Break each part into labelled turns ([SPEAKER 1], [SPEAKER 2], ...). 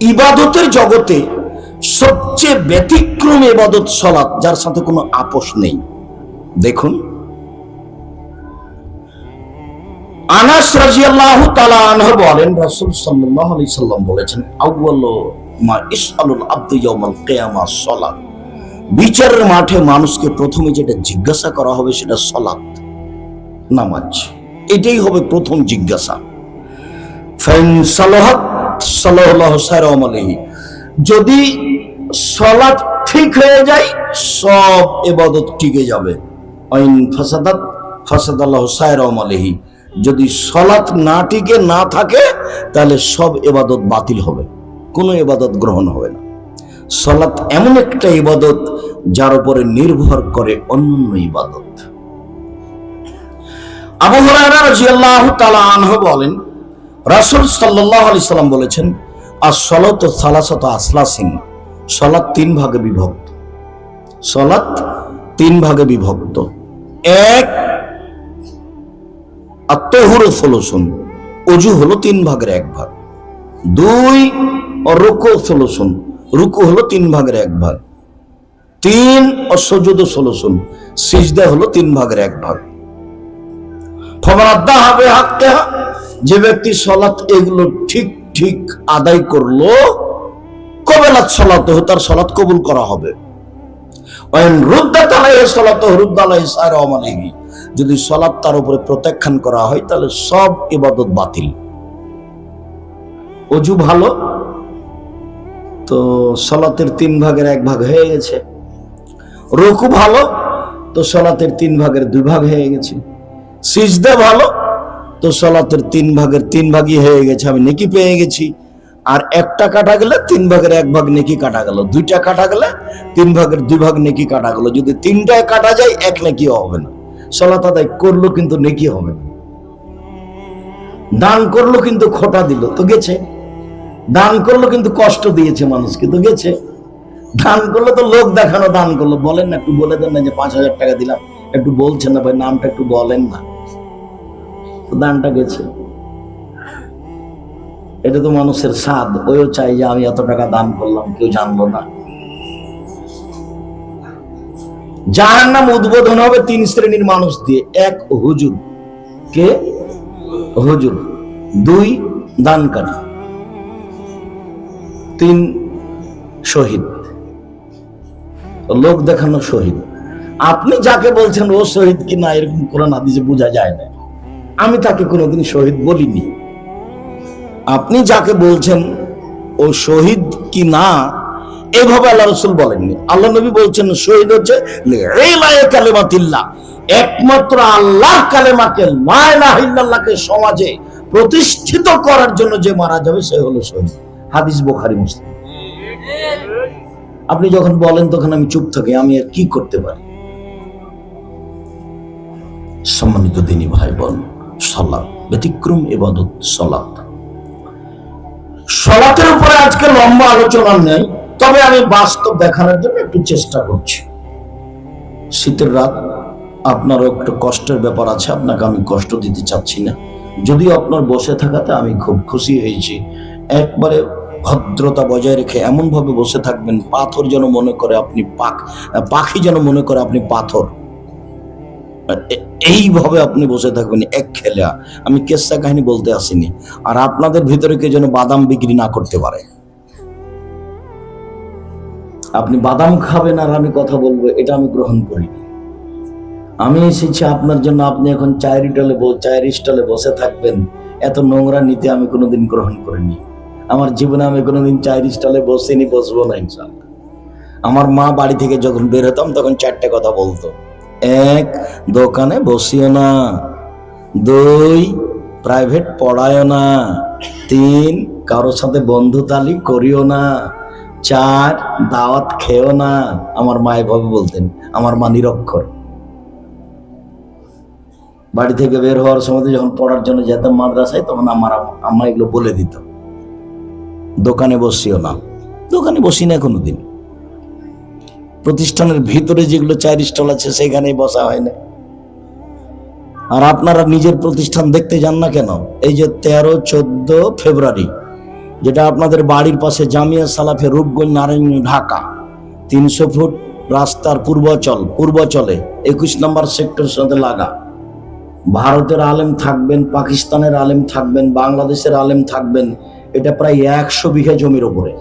[SPEAKER 1] ইবাদতের জগতে সবচেয়ে ব্যতিক্রম ইবাদত সলাৎ, যার সাথে কোনো আপোষ নেই। দেখুন। আনাস রাজিয়াল্লাহু তাআলা আনহু বলেন, রাসূল সাল্লাল্লাহু আলাইহি সাল্লাম বলেছেন, আউয়ালু মা ইসআলুল আবদু ইয়াউমাল কিয়ামা সালাত বিচারের মাঠে মানুষকে প্রথমে যেটা জিজ্ঞাসা করা হবে সেটা সলাৎ, নামাজ। এটাই হবে প্রথম জিজ্ঞাসা। ফাইন সালাহাত যদি সলাৎ ঠিক হয়ে যায়, সব ইবাদত টিকে যাবে। যদি সলাৎ না টিকে, না থাকে, তাহলে সব এবাদত বাতিল হবে। কোনো এবাদত গ্রহণ হবে না। সলাৎ এমন একটা ইবাদত যার উপরে নির্ভর করে অন্যান্য ইবাদত। আবু হুরায়রা রাদিয়াল্লাহু তাআলা আনহু বলেন রাসূল সাল্লাল্লাহু আলাইহি সাল্লাম বলেছেন as-salatu সালাসাতু আসলাসিন সালাত তিন ভাগে বিভক্ত। সালাত তিন ভাগে বিভক্ত। এক আত্মহুর সলুসুন, অজু হলো তিন ভাগের এক ভাগ। দুই রুকু সলুসুন, রুকু হলো তিন ভাগের এক ভাগ। তিন, অসজুদ সলুসুন, সিজদা হলো তিন ভাগের এক ভাগ। ফমাদ্দা হবে হাক্কে যে ব্যক্তি সলাৎ এগুলো ঠিক ঠিক আদায় করল কবেলাত সলাত তার সলাৎ কবুল করা হবে। যদি সলাৎ তার উপরে প্রত্যাখ্যান করা হয়, তাহলে সব ইবাদত বাতিল। অজু ভালো? তো সলাতের তিন ভাগের এক ভাগ হয়ে গেছে। রুকু ভালো? তো সলাতের তিন ভাগের দুই ভাগ হয়ে গেছে। সিজদা ভালো? তো সলাতের তিন ভাগের তিন ভাগই হয়ে গেছে, আমি নেকি পেয়ে গেছি। আর একটা কাটা গেলে তিন ভাগের এক ভাগ নেকি কাটা গেল। দুইটা কাটা গেলে তিন ভাগের দুই ভাগ নেকি কাটা গেল। যদি তিনটায় কাটা যায়, এক নেকি হবে না। সলাত আদায় করল কিন্তু নেকি হবে না। দান করল কিন্তু খোটা দিল, তো গেছে। দান করল কিন্তু কষ্ট দিয়েছে মানুষকে, তো গেছে। দান করল তো লোক দেখানো দান করল। বলেন না, একটু বলে দেন না যে পাঁচ হাজার টাকা দিলাম। একটু বলছেন না, ভাই, নামটা একটু বলেন না। দানটা গেছে। এটা তো মানুষের স্বাদ, ওইও চাই যে আমি এত টাকা দান করলাম, কেউ জানলো না। যার নাম উদ্বোধন হবে তিন শ্রেণির মানুষ দিয়ে, এক হুজুর। কে? হুজুর। দুই দানকারী। তিন শহীদ। লোক দেখানো শহীদ। আপনি যাকে বলছেন ও শহীদ কি না, এরকম কোরআন হাদিসে বোঝা যায় না। আমি তাকে কোনোদিন শহীদ বলিনি। আপনি যাকে বলছেন, ও শহীদ কি না, এভাবে আল্লাহ রসুল বলেননি। আল্লাহ নবী বলছেন, শহীদ হচ্ছে একমাত্র আল্লাহ কালেমাকে লাইলাহিল্লাহকে সমাজে প্রতিষ্ঠিত করার জন্য যে মারা যাবে, সে হলো শহীদ। হাদিস বোখারি, মুসলিম। আপনি যখন বলেন, তখন আমি চুপ থাকি, আমি আর কি করতে পারি? সম্মানিত দিনী ভাই বোন সলাৎ ব্যতিক্রম এবাদত সলাৎ সলাতের উপরে আজকে লম্বা আলোচনা নেই, তবে আমি বাস্তব দেখানোর জন্য একটু চেষ্টা করছি। শীতের রাত, আপনারও একটু কষ্টের ব্যাপার আছে, আপনাকে আমি কষ্ট দিতে চাচ্ছি না। যদিও আপনার বসে থাকাতে আমি খুব খুশি হয়েছি। একবারে ভদ্রতা বজায় রেখে এমন ভাবে বসে থাকবেন, পাথর যেন মনে করে আপনি পাখ পাখি যেন মনে করে আপনি পাথর। এইভাবে আপনি বসে থাকবেন এক খেলা। আমি কেসা কাহিনী বলতে আসিনি। আর আপনাদের ভিতরে কে যেন বাদাম বিক্রি না করতে পারে। আপনি বাদাম খাবেন আর আমি কথা বলব, এটা আমি গ্রহণ করিনি। আমি এসেছি আপনার জন্য, আপনি এখন চায়ের স্টলে চায়ের স্টলে বসে থাকবেন। এত নোংরা নিতে আমি কোনোদিন গ্রহণ করিনি। আমার জীবনে আমি কোনোদিন চায়ের স্টলে বসিনি, বসবো না ইনশাল্লাহ আমার মা বাড়ি থেকে যখন বের হতাম, তখন চারটে কথা বলতো। এক, দোকানে বসিও না। দুই প্রাইভেট পড়ায়ও না। তিন কারোর সাথে বন্ধুতালি করিও না। চার, দাওয়াত খেও না। আমার মা এভাবে বলতেন, আমার মা নিরক্ষর। বাড়ি থেকে বের হওয়ার সময় যখন পড়ার জন্য যেতাম মাদ্রাসায়, তখন আমার আম্মা এগুলো বলে দিত। দোকানে বসিও না। দোকানে বসি না কোনোদিন। প্রতিষ্ঠানের ভিতরে যেগুলো চায়ের স্টল আছে, সেখানেই বসা হয় না। আর আপনারা নিজের প্রতিষ্ঠান দেখতে যান না কেন? এই যে তেরো, চোদ্দ ফেব্রুয়ারি, যেটা আপনাদের বাড়ির পাশে জামিয়া সালাফে রূপগঞ্জ নারায়ণ ঢাকা, তিনশো ফুট রাস্তার পূর্বচল, পূর্বচলে একুশ নম্বর সেক্টর সাথে লাগা। ভারতের আলেম থাকবেন, পাকিস্তানের আলেম থাকবেন, বাংলাদেশের আলেম থাকবেন, এটা প্রায় একশো বিঘা জমির ওপরে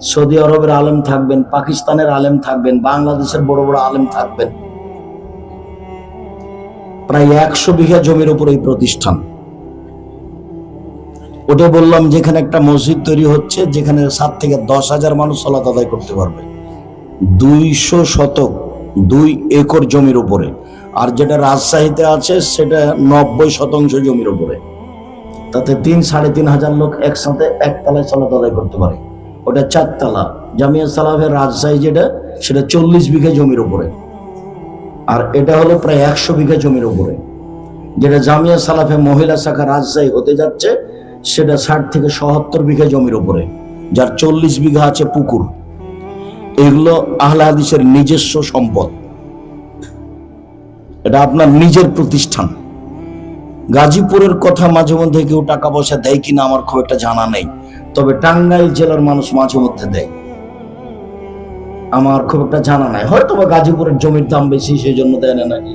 [SPEAKER 1] সৌদি আরবের আলেম থাকবেন, পাকিস্তানের আলেম থাকবেন, বাংলাদেশের বড় বড় আলেম থাকবেন। প্রায় একশো বিঘা জমির উপর এই প্রতিষ্ঠান। ওটা বললাম যেখানে একটা মসজিদ তৈরি হচ্ছে, যেখানে সাত থেকে দশ হাজার মানুষ সলাত আদায় করতে পারবে। দুইশো শতক, দুই একর জমির উপরে। আর যেটা রাজশাহীতে আছে, সেটা নব্বই শতাংশ জমির উপরে। তাতে তিন, সাড়ে তিন হাজার লোক একসাথে একতলায় সলাত আদায় করতে পারে। ওটা চারতলা জামিয়া সালাফের রাজশাহী যেটা, সেটা চল্লিশ বিঘা জমির উপরে। আর এটা হলো প্রায় একশো বিঘা জমির উপরে। যেটা জামিয়া সালাফে মহিলা শাখা রাজশাহী হতে যাচ্ছে, সেটা ষাট থেকে সত্তর বিঘা জমির উপরে। যার চল্লিশ বিঘা আছে পুকুর। এগুলো আহলে হাদিসের নিজস্ব সম্পদ। এটা আপনার নিজের প্রতিষ্ঠান। গাজীপুরের কথা মাঝে মধ্যে কেউ টাকা পয়সা দেয় কিনা আমার খুব একটা জানা নেই। তবে টাঙ্গাইল জেলার মানুষ মাঝে মধ্যে দেয়। আমার খুব একটা জানা নাই। হয়তো বা গাজীপুরের জমির দাম বেশি সেই জন্য দেয় না নাকি?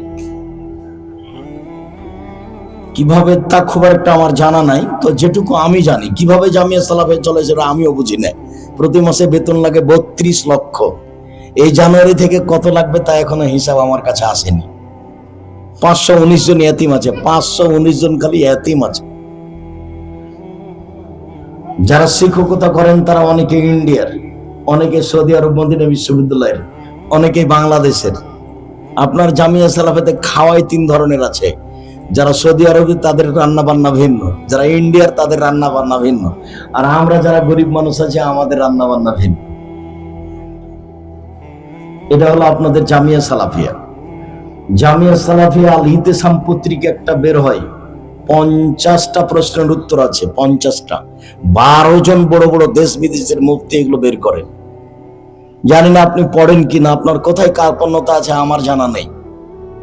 [SPEAKER 1] কীভাবে তা খুব একটা আমার জানা নাই, তো যেটুকু আমি জানি। কীভাবে জামিয়া সালাফে চলে সেটা আমিও বুঝি না প্রতি মাসে বেতন লাগে বত্রিশ লক্ষ। এই জানুয়ারি থেকে কত লাগবে তা এখনও হিসাব আমার কাছে আসেনি। পাঁচশো উনিশ জন এতিম আছে। পাঁচশো উনিশ জন খালি এতিম আছে। যারা শিক্ষকতা করেন, তারা অনেকে ইন্ডিয়ার, অনেকে সৌদি আরব মদিনা বিশ্ববিদ্যালয়ের, অনেকে বাংলাদেশের। আপনার জামিয়া সালাফেতে খাওয়াই তিন ধরনের আছে। যারা সৌদি আরবে, তাদের রান্না বান্না ভিন্ন। যারা ইন্ডিয়ার, তাদের রান্না বান্না ভিন্ন। আর আমরা যারা গরিব মানুষ আছে, আমাদের রান্না বান্না ভিন্ন। এটা হলো আপনাদের জামিয়া সালাফিয়া। জামিয়া সালাফিয়া আল ইতেসাম পত্রিকা একটা বের হয়। পঞ্চাশটা প্রশ্নের উত্তর আছে, পঞ্চাশটা। বারো জন বড় বড় দেশ বিদেশের মুক্তি এগুলো বের করেন। জানি না আপনি পড়েন কিনা, আপনার কোথায় কার্পণ্যতা আছে আমার জানা নেই।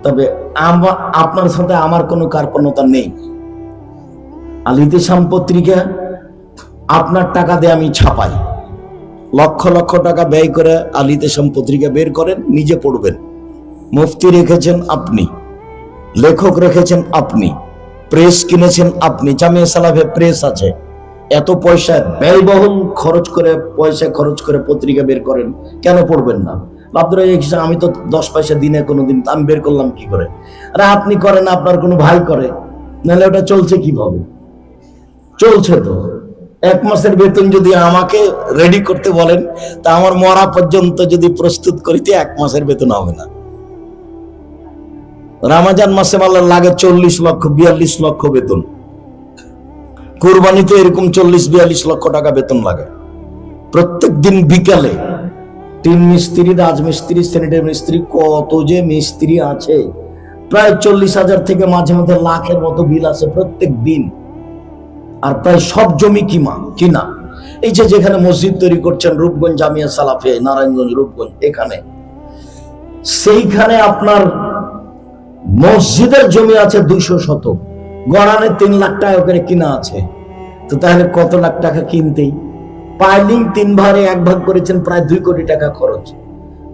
[SPEAKER 1] তবে আমা- আপনার সাথে আমার কোনো কার্পণ্যতা নেই। আলিতে পত্রিকা আপনার টাকা দিয়ে আমি ছাপাই। লক্ষ লক্ষ টাকা ব্যয় করে আলিতে পত্রিকা বের করেন, নিজে পড়বেন। মুফতি রেখেছেন আপনি, লেখক রেখেছেন আপনি। প্রেস কিনেছেন আপনি, জামিয়া সালাফে প্রেস আছে। এত পয়সা ব্যয়বহুল খরচ করে, পয়সা খরচ করে পত্রিকা বের করেন, কেন পড়বেন না? আব্দুর আমি তো দশ পয়সা দিনে কোনোদিন আমি বের করলাম কি করে? আরে আপনি করেন, আপনার কোনো ভাই করে। নাহলে ওটা চলছে কীভাবে? চলছে তো। এক মাসের বেতন যদি আমাকে রেডি করতে বলেন, তা আমার মরা পর্যন্ত যদি প্রস্তুত করিতে এক মাসের বেতন হবে না। রামাজান মাসে মাল্লার লাগে চল্লিশ লক্ষ, বিয়াল্লিশ লক্ষ বেতন। কোরবানিতে এরকম চল্লিশ, বিয়াল্লিশ লক্ষ টাকা বেতন লাগে। প্রত্যেক দিন বিকালে তিন মিস্ত্রি রাজমিস্ত্রি স্যানিটারি মিস্ত্রি, কত যে মিস্ত্রি আছে। প্রায় চল্লিশ হাজার থেকে মাঝে মাঝে লাখের মতো বিল আছে প্রত্যেক দিন। আর প্রায় সব জমি কি কিমা, কিনা। এই যে যেখানে মসজিদ তৈরি করছেন, রূপগঞ্জ জামিয়া সালাফে, নারায়ণগঞ্জ, রূপগঞ্জ, এখানে। সেইখানে আপনার মসজিদের জমি আছে দুইশো শতক। গড়ানে তিন লাখ টাকা করে কিনা আছে। তো তাহলে কত লাখ টাকা কিনতেই? পাইলিং তিন ভাগে এক ভাগ করেছেন, প্রায় দুই কোটি টাকা খরচ।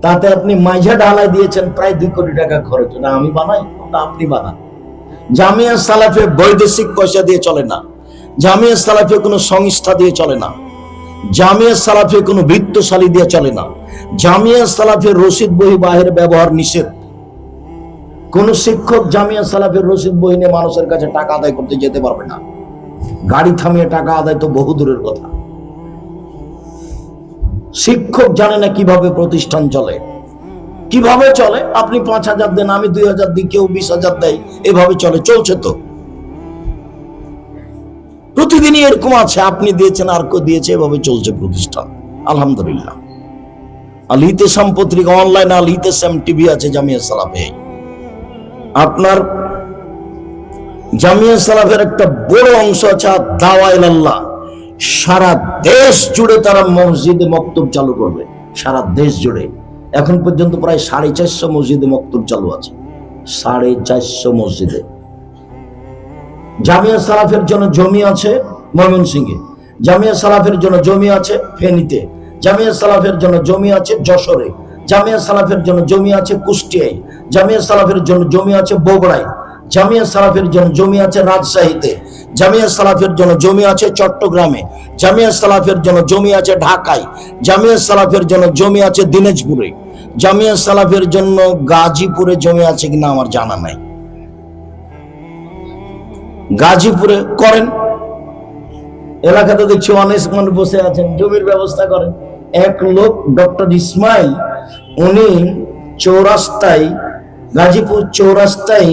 [SPEAKER 1] তাতে আপনি মাঝা ঢালাই দিয়েছেন, প্রায় দুই কোটি টাকা খরচ। ওটা আমি বানাই ওটা আপনি বানান। জামিয়া সালাফে বৈদেশিক পয়সা দিয়ে চলে না। জামিয়া সালাফে কোনো সংস্থা দিয়ে চলে না। জামিয়া সালাফে কোনো বৃত্তশালী দিয়ে চলে না। জামিয়া সালাফের রসিদ বই বাহের ব্যবহার নিষেধ। কোন শিক্ষক জামিয়া সালাফের রসিদ বই নিয়ে মানুষের কাছে টাকা আদায় করতে যেতে পারবে না। গাড়ি থামিয়ে টাকা আদায় তো বহু দূরের কথা। শিক্ষক জানে না কীভাবে প্রতিষ্ঠান চলে। কীভাবে চলে? আপনি পাঁচ হাজার দেন, আমি দুই হাজার দিই, কেউ বিশ হাজার দেয়। এভাবে চলে, চলছে তো। প্রতিদিনই এরকম আছে, আপনি দিয়েছেন, আর কেউ দিয়েছে, এভাবে চলছে প্রতিষ্ঠান। আলহামদুলিল্লাহ। আলিতে সাম পত্রিকা অনলাইন সাম টিভি আছে জামিয়া সালাফে। আপনার জামিয়া সালাফের একটা বড় অংশ আছে দাওয়াইল সারা দেশ জুড়ে তারা মসজিদে মক্তব চালু করবে। সারা দেশ জুড়ে। এখন পর্যন্ত প্রায় সাড়ে চারশো মসজিদে মক্তব চালু আছে। সাড়ে চারশো মসজিদে। জামিয়া সালাফের জন্য জমি আছে ময়মনসিংহে। জামিয়া সালাফের জন্য জমি আছে ফেনীতে। জামিয়া সালাফের জন্য জমি আছে যশোরে। জামিয়া সালাফের জন্য জমি আছে কুষ্টিয়ায়, জামিয়া সালাফের জন্য জমি আছে বগুড়ায়, জামিয়া সালাফের জন্য জমি আছে রাজশাহীতে, জামিয়া সালাফের জন্য জমি আছে চট্টগ্রামে, জামিয়া সালাফের জন্য জমি আছে ঢাকায়, জামিয়া সালাফের জন্য জমি আছে দিনাজপুরে, জামিয়া সালাফের জন্য গাজীপুরে জমি আছে কিনা আমার জানা নাই। গাজীপুরে করেন। এলাকাতে দেখছি অনেক মানুষ বসে আছেন, জমির ব্যবস্থা করেন। এক লোক ডক্টর ইসমাইল উনি চৌরাস্তায়, গাজীপুর চৌরাস্তায়,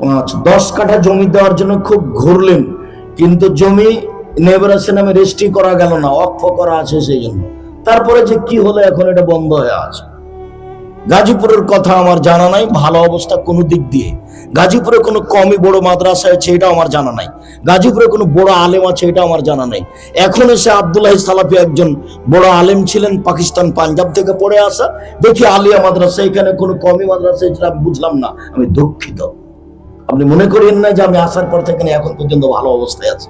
[SPEAKER 1] পাঁচ, দশ কাঠা জমি দেওয়ার জন্য খুব ঘুরলেন। কিন্তু জমি নেবরাসে নামে রেজিস্ট্রি করা গেল না, অক্ষ করা আছে সেই জন্য। তারপরে যে কি হলো, এখন এটা বন্ধ হয়ে আছে। গাজীপুরের কথা আমার জানা নাই, ভালো অবস্থা কোনো দিক দিয়ে। গাজীপুরে কোনো কমই বড় মাদ্রাসা আছে এটা আমার জানা নাই। গাজীপুরে কোনো বড় আলেম আছে এটা আমার জানা নাই। এখন এসে আবদুল্লাহ সালাফি একজন বড় আলেম ছিলেন, পাকিস্তান পাঞ্জাব থেকে পড়ে আসা। দেখি আলিয়া মাদ্রাসা, এখানে কোনো কমই মাদ্রাসা আমি বুঝলাম না, আমি দুঃখিত। আপনি মনে করেন না যে আমি আসার পর থেকে এখন পর্যন্ত ভালো অবস্থায় আছি?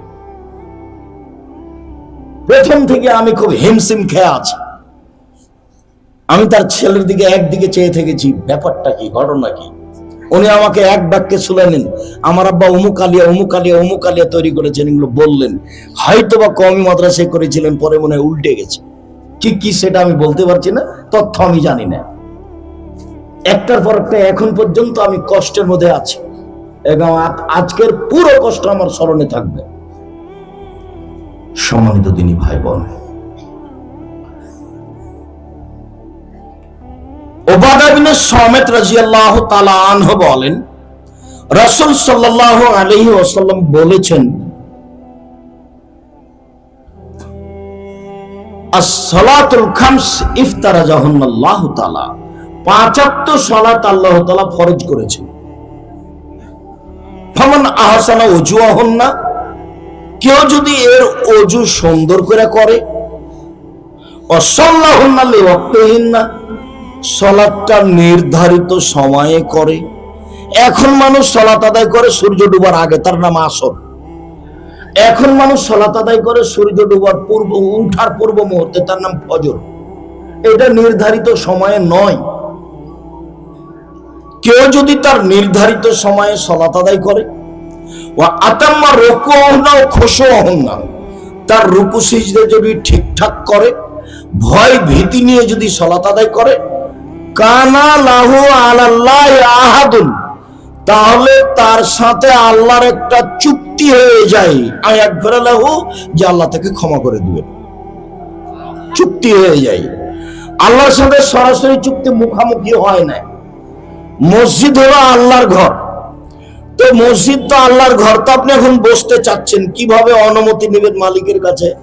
[SPEAKER 1] প্রথম থেকে আমি খুব হিমসিম খেয়ে আছি। আমি তার ছেলের দিকে একদিকে চেয়ে থেকেছি, ব্যাপারটা কি, ঘটনা কি? উনি আমাকে এক বাক্যে শুনালেন আমার আব্বা অমুক আলিয়া অমুক আলিয়া অমুক আলিয়া তৈরি করেছেন, এগুলো বললেন। হয়তো বা কমই মাদ্রাসায় করেছিলেন, পরে মনে হয় উল্টে গেছে। কি কি সেটা আমি বলতে পারছি না, তথ্য আমি জানি না। একটার পর একটা এখন পর্যন্ত আমি কষ্টের মধ্যে আছি। এবং আজকের পুরো কষ্ট আমার স্মরণে থাকবে। সম্মানিত দিনী ভাই বোন ওবাদা বিন সমেত রাজিয়াল্লাহ তাআলা আনহু বলেন, রাসূল সাল্লাল্লাহু আলাইহি ওয়াসাল্লাম বলেছেন as-salatul খামস ইফতারাজাহুন্নাল্লাহু তাআলা। পাঁচাত্তর সালাত আল্লাহ তাআলা ফরজ করেছেন। ফামান আহসানা ওজুয়াহুন্না কেউ যদি এর অজু সুন্দর করে করে অসল্লাহুন্না লিওয়াক্তিহিন্না সলাদটা নির্ধারিত সময়ে করে। এখন মানুষ সলাত আদায় করে, সূর্য ডুবার আগে, তার নাম আসর। এখন মানুষ সলাত আদায় করে, সূর্য ডুবার পূর্ব, উঠার পূর্ব মুহূর্তে, তার নাম ফজর। এটা নির্ধারিত সময়ে নয়। কেউ যদি তার নির্ধারিত সময়ে সলাত আদায় করে ও আতাম্মা রকু অহনা ও খোসো অহনা তার রুকু সিজদে যদি ঠিকঠাক করে, ভয় ভীতি নিয়ে যদি সলাত আদায় করে কানা লাহু আলাল্লাহ আহাদুন। তাহলে তার সাথে আল্লাহর একটা চুক্তি হয়ে যায়। আয়াত লাহু যে আল্লাহ তাকে ক্ষমা করে দিবেন। চুক্তি হয়ে যায়। আল্লাহর সাথে সরাসরি চুক্তি মুখামুখি হয় না। মসজিদ হলো আল্লাহর ঘর। তো মসজিদ তো আল্লাহর ঘর। তো আপনি এখন বসতে চাচ্ছেন। কীভাবে অনুমতি নেবেন মালিকের কাছে?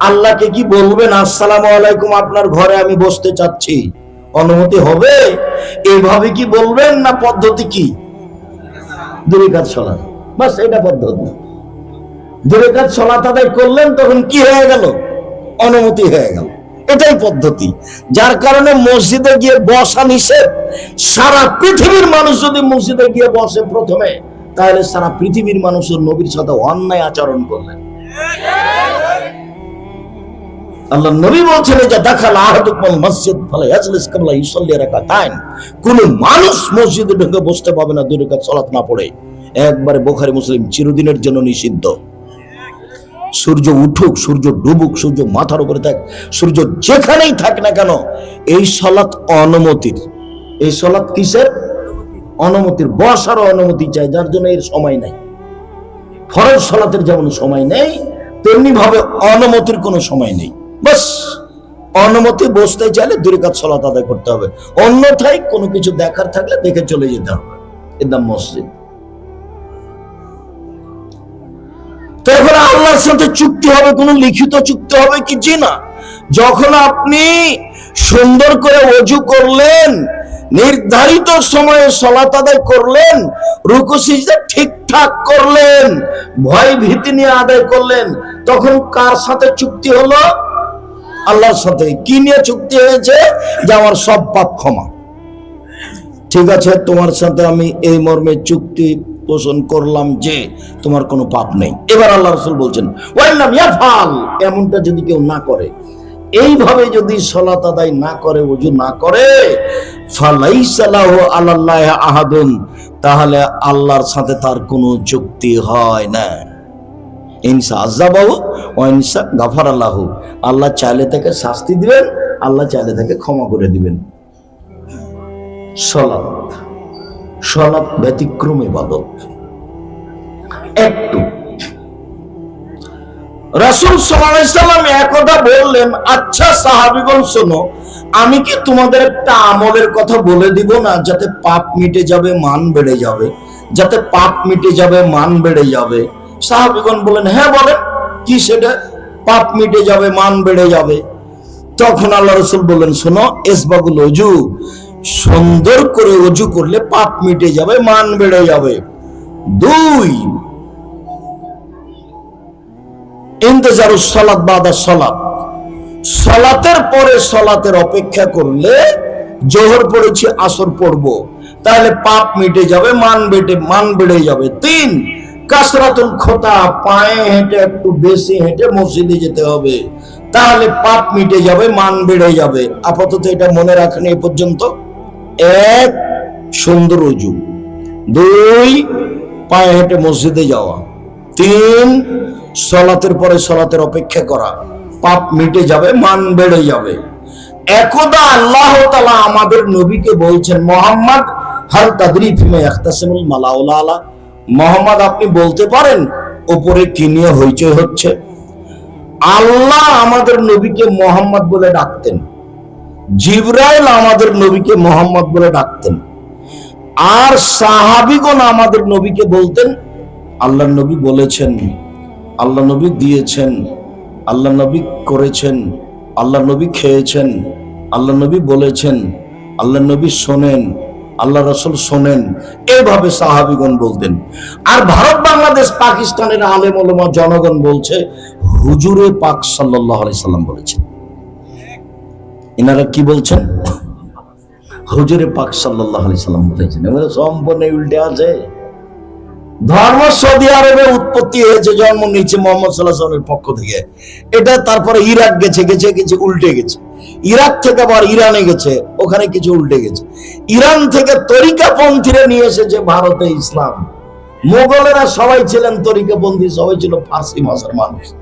[SPEAKER 1] আল্লাহকে কি বলবেন? আসসালামু আলাইকুম, আপনার ঘরে আমি বসতে চাচ্ছি। অনুমতি হবে? এইভাবে কি বলবেন না পদ্ধতি কি? দূরে কাজ চলা। বাস, এটা পদ্ধতি। দূরে কাজ চলা তাদের করলেন, তখন কি হয়ে গেল? অনুমতি হয়ে গেল। এটাই পদ্ধতি। যার কারণে মসজিদে গিয়ে বসা নিষেধ। সারা পৃথিবীর মানুষ যদি মসজিদে গিয়ে বসে প্রথমে, তাহলে সারা পৃথিবীর মানুষের নবীর সাথে অন্যায় আচরণ করলেন। আল্লাহ নবী বলছেন যে দেখাল আহাদুকুম মসজিদ, ফলে কোন মানুষ মসজিদে ঢুকে বসতে পাবে না, দুই রাকাত সালাত না পড়ে। একবারে বুখারী মুসলিম চিরদিনের জন্য নিষিদ্ধ। সূর্য উঠুক, সূর্য ডুবুক, সূর্য মাথার উপরে থাক, সূর্য যেখানেই থাক না কেন, এই সলাৎ অনুমতির। এই সলাৎ কিসের? অনুমতির। বসারও অনুমতি চাই, যার জন্য এর সময় নাই। ফরজ সলাতের যেমন সময় নেই তেমনি ভাবে অনুমতির কোনো সময় নেই। বাস, অনুমতি বসতে চাইলে দুই কাজ সলাত আদায় করতে হবে। অন্যথায় কোনো কিছু দেখার থাকলে দেখে চলে যেতে হবে এর নাম মসজিদ। তো এখন আল্লাহর সাথে চুক্তি হবে, কোনো লিখিত চুক্তি হবে কি জি না? যখন আপনি সুন্দর করে অজু করলেন, নির্ধারিত সময়ে সলাত আদায় করলেন, রুকু, সিজদা ঠিকঠাক করলেন, ভয় ভীতি নিয়ে আদায় করলেন, তখন কার সাথে চুক্তি হলো? আল্লাহর সাথে। কি নিয়ে চুক্তি হয়েছে? যে আমার সব পাপ ক্ষমা। ঠিক আছে, তোমার সাথে আমি এই মর্মে চুক্তি পোষণ করলাম যে তোমার কোনো পাপ নেই। এবার আল্লাহ রসুল বলছেন ওয়াইলাম ইয়াফাল এমনটা যদি কেউ না করে। এইভাবে যদি সলাত আদায় না করে উজু না করে ফালাইসালাহু আলাল্লাহ আহাদুন, তাহলে আল্লাহর সাথে তার কোনো চুক্তি হয় না। ইনসা আজাবাহু ও ইনসা গাফার আল্লাহু আল্লাহ চাইলে তাকে শাস্তি দিবেন, আল্লাহ চাইলে তাকে ক্ষমা করে দিবেন। সলাৎ। সলাৎ ব্যতিক্রম ইবাদত। একটু। রাসূল সাল্লাম একদা বললেন আচ্ছা সাহাবীগণ, শোনো, আমি কি তোমাদের একটা আমলের কথা বলে দিব না, যাতে পাপ মিটে যাবে, মান বেড়ে যাবে? যাতে পাপ মিটে যাবে, মান বেড়ে যাবে? সাহাবীগণ বলেন হ্যাঁ বলেন কি সেটা? পাপ মিটে যাবে, মান বেড়ে যাবে। তখন আল্লাহ রসুল বললেন, শোনো, এসবাগুল অজু, সুন্দর করে অজু করলে পাপ মিটে যাবে, মান বেড়ে যাবে। দুই ইন্তজারু সলাৎ বাদা সলাৎ সলাতের পরে সলাতের অপেক্ষা করলে জোহর পড়েছি, আসর পড়ব। তাহলে পাপ মিটে যাবে, মান বেটে, মান বেড়ে যাবে। তিন কাসরাতুল খোতা, পায়ে হেঁটে একটু বেশি হেঁটে মসজিদে যেতে হবে। তাহলে পাপ মিটে যাবে, মান বেড়ে যাবে। আপাতত এটা মনে রাখেন এ পর্যন্ত। এক, সুন্দর উজু দুই, পায়ে হেঁটে মসজিদে যাওয়া। তিন, সলাতের পরে সলাতের অপেক্ষা করা। পাপ মিটে যাবে, মান বেড়ে যাবে। একদা আল্লাহ তালা আমাদের নবীকে বলছেন, মোহাম্মদ, হাল তাদরি আখতাসিমুল মালাউলা আলা। মোহাম্মদ, আপনি বলতে পারেন ওপরে কি নিয়ে হইচই হচ্ছে? আল্লাহ আমাদের নবীকে মোহাম্মদ বলে ডাকতেন। জিব্রাইল আমাদের নবীকে মোহাম্মদ বলে ডাকতেন। আর সাহাবিগণ আমাদের নবীকে বলতেন আল্লাহ নবী বলেছেন আল্লাহ নবী দিয়েছেন আল্লাহ নবী করেছেন আল্লাহ নবী খেয়েছেন আল্লাহ নবী বলেছেন আল্লাহ নবী শোনেন আল্লাহ রসুল শোনেন এইভাবে সাহাবিগণ বলতেন। আর ভারত, বাংলাদেশ, পাকিস্তানের আলেম ওলমা জনগণ বলছে, হুজুরে পাক সাল্লাহ আলাইসাল্লাম বলেছেন। এনারা কি বলছেন? হুজুরে পাক সাল্লাহ আলাইসাল্লাম বলেছেন। এবারে সম্পূর্ণ উল্টে আছে। ধর্ম সৌদি আরবে উৎপত্তি হয়েছে, জন্ম নিয়েছে মোহাম্মদ সাল্লাহ সাল্লামের পক্ষ থেকে। এটা তারপরে ইরাক গেছে গেছে গেছে, উল্টে গেছে। ইরাক থেকে আবার ইরানে গেছে, ওখানে কিছু উল্টে গেছে। ইরান থেকে তরিকা পন্থীরা নিয়ে এসেছে ভারতে ইসলাম। মোগলেরা সবাই ছিলেন তরিকা তরিকাপন্থী, সবাই ছিল ফার্সি ভাষার মানুষ।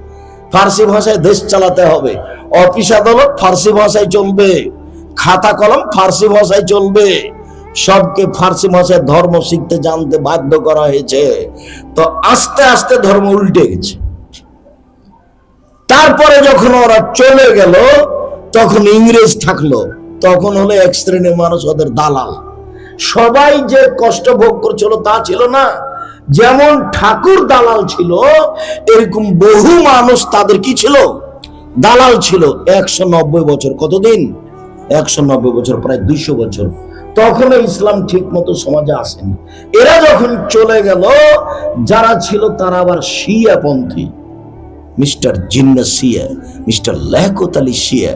[SPEAKER 1] ফার্সি ভাষায় দেশ চালাতে হবে। অফিস আদালত ফার্সি ভাষায় চলবে। খাতা কলম ফার্সি ভাষায় চলবে। সবকে ফার্সি ভাষায় ধর্ম শিখতে জানতে বাধ্য করা হয়েছে। তো আস্তে আস্তে ধর্ম উল্টে গেছে। তারপরে যখন ওরা চলে গেল, তখন ইংরেজ থাকল। তখন হলো এক শ্রেণির মানুষ ওদের দালাল। সবাই যে কষ্ট ভোগ করছিল তা ছিল না। যেমন ঠাকুর দালাল ছিল, এরকম বহু মানুষ তাদের কি ছিল? দালাল ছিল। একশো নব্বই বছর কতদিন? একশো নব্বই বছর, প্রায় দুইশো বছর। তখনও ইসলাম ঠিক মতো সমাজে আসেনি। এরা যখন চলে গেল, যারা ছিল তারা আবার শিয়া পন্থী মিস্টার জিন্না শিয়া, মিস্টার লেহকত আলী শিয়া